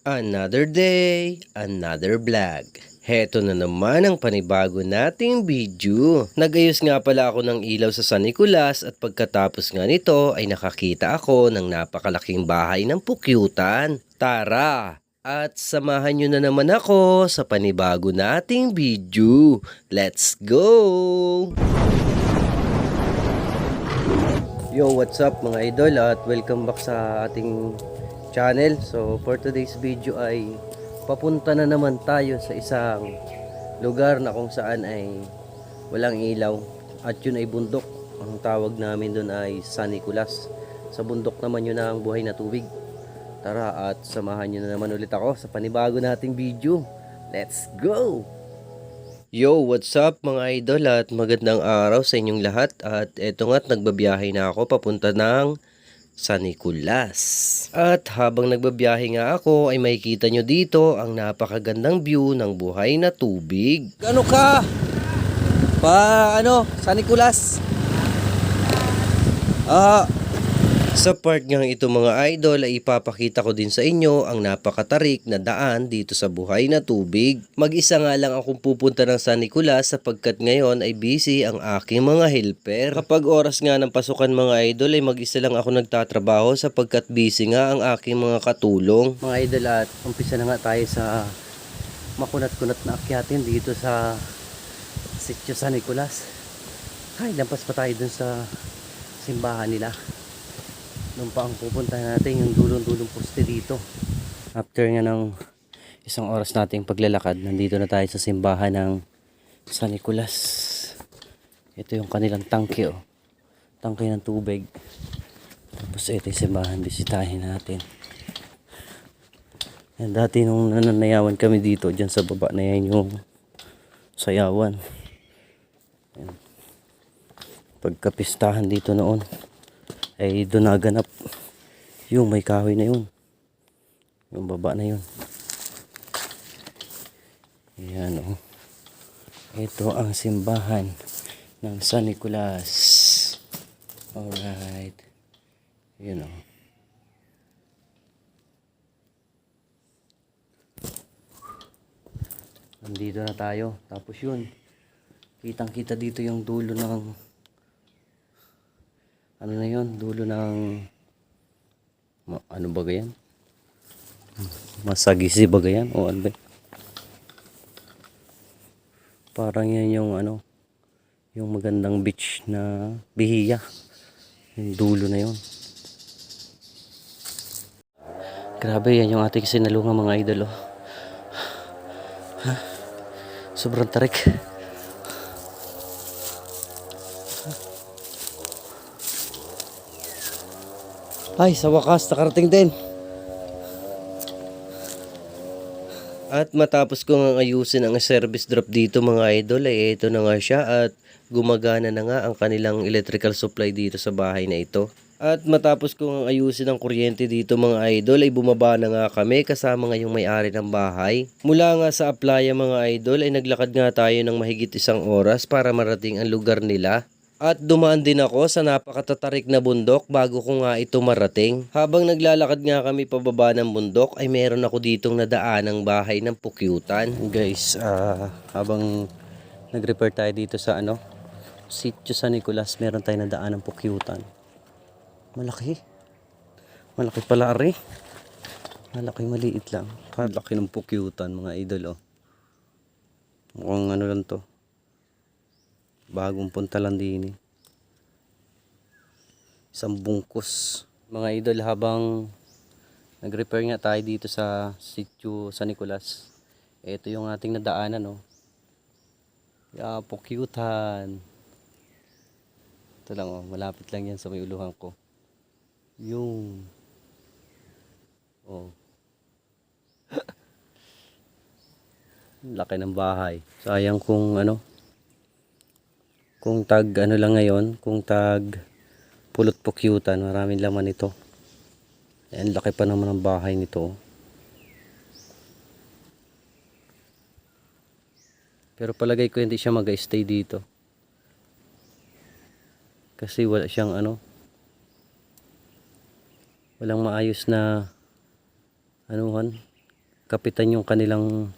Another day, another vlog. Heto na naman ang panibago nating video. Nagayos nga pala ako ng ilaw sa San Nicolas at pagkatapos nga nito ay nakakita ako ng napakalaking bahay ng pukyutan. Tara! At samahan nyo na naman ako sa panibago nating video. Let's go! Yo, what's up mga idol at welcome back sa ating channel. So for today's video ay papunta na naman tayo sa isang lugar na kung saan ay walang ilaw at yun ay bundok. Ang tawag namin doon ay San Nicolas. Sa bundok naman yun ang buhay na tubig. Tara at samahan nyo na naman ulit ako sa panibago nating video. Let's go! Yo, what's up mga idol at magandang araw sa inyong lahat at eto nga't nagbabiyahe na ako papunta ng San Nicolas. At habang nagbabiyahe nga ako ay makikita nyo dito ang napakagandang view ng buhay na tubig. Ano ka? Pa ano? San Nicolas? Ah, sa part nga ito mga idol ay ipapakita ko din sa inyo ang napakatarik na daan dito sa buhay na tubig. Mag-isa nga lang akong pupunta ng San Nicolas sapagkat ngayon ay busy ang aking mga helper. Kapag oras nga ng pasukan mga idol ay mag-isa lang ako nagtatrabaho sapagkat busy nga ang aking mga katulong. Mga idol at umpisa na nga tayo sa makunat-kunat na akyatin dito sa Sitio San Nicolas. Ay, lampas pa tayo dun sa simbahan nila nung pa ang pupunta natin yung dulong-dulong poste dito. After nga ng isang oras nating paglalakad nandito na tayo sa simbahan ng San Nicolas. Ito yung kanilang tangke oh. Tangke ng tubig. Tapos ito yung simbahan bisitahin natin. Yan, dati nung nananayawan kami dito dyan sa baba na yan yung sayawan. Yan. pagkapistahan dito noon ay doon naganap yung may kahoy na yun. Yung baba na yun. Yan o ito ang simbahan ng San Nicolas. Alright. Yun o nandito na tayo. Tapos yun. Kitang kita dito yung dulo ng ano na yon dulo ng ano ba yan? Masagisi ba yan? O ano ba parang yan yung ano yung magandang beach na bihiya. Yung dulo na yon grabe yan yung ating sinalungan mga idol oh. Sobrang tarik Ay, sa wakas, nakarating din. At matapos ko nga ayusin ang service drop dito mga idol, ay ito na nga siya at gumagana na nga ang kanilang electrical supply dito sa bahay na ito. At matapos ko nga ayusin ang kuryente dito mga idol, ay bumaba na nga kami kasama nga yung may-ari ng bahay. Mula nga sa aplaya mga idol, ay naglakad nga tayo ng mahigit isang oras para marating ang lugar nila. At dumaan din ako sa napakatatarik na bundok bago ko nga ito marating. Habang naglalakad nga kami pababa ng bundok ay meron ako ditong nadaan ng bahay ng pukyutan. Guys, ah, habang nag-repair tayo dito sa ano, Sitio San Nicolas, meron tayo nadaan ng pukyutan. Malaki. Malaki pala ari. Malaki maliit lang. Malaki ng pukyutan mga idol oh. Mukhang ano lang to. Bagong punta lang din eh. Isang bungkus. Mga idol habang nag-repair nga tayo dito sa sitio San Nicolas. Ito yung ating nadaanan no. Yeah, pukyutan. Ito lang oh, malapit lang yan sa may uluhan ko. Yung Oh. Laki ng bahay. Sayang kung ano, kung tag ano lang ngayon, kung tag pulot pukyutan, maraming laman ito. Ayan, laki pa naman ng bahay nito. Pero palagay ko hindi siya mag-stay dito. Kasi wala siyang ano, walang maayos na anuhan, kapitan yung kanilang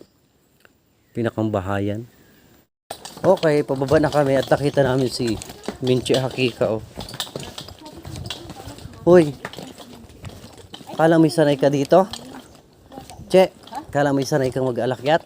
pinakambahayan. Okay, pababa na kami at nakita namin si Minchi Hakika oh. Hoy. Kala may sanay ka dito? Che, kala may sanay kang mag-alakyat?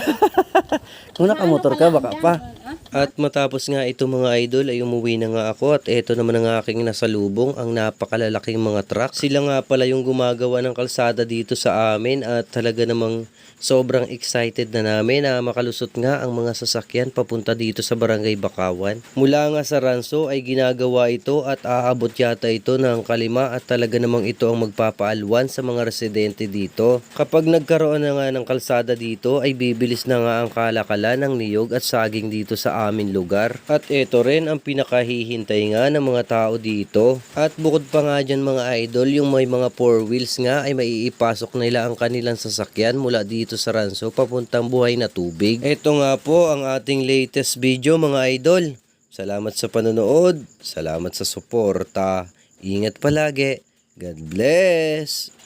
Kung nakamotor ka, baka pa. At matapos nga ito mga idol ay umuwi na nga ako at ito naman ang aking nasalubong ang napakalalaking mga truck. Sila nga pala yung gumagawa ng kalsada dito sa amin at talaga namang sobrang excited na namin na makalusot nga ang mga sasakyan papunta dito sa Barangay Bakawan. Mula nga sa Ranso ay ginagawa ito at aabot yata ito ng kalima at talaga namang ito ang magpapaalwan sa mga residente dito. Kapag nagkaroon na nga ng kalsada dito ay bibilis na nga ang kalakala ng niyog at saging dito sa amin lugar. At ito rin ang pinakahihintay nga ng mga tao dito. At bukod pa nga dyan mga idol, yung may mga four wheels nga ay maiipasok nila ang kanilang sasakyan mula dito sa Ranso papuntang buhay na tubig. Ito nga po ang ating latest video mga idol. Salamat sa panonood, salamat sa suporta. Ingat palagi. God bless!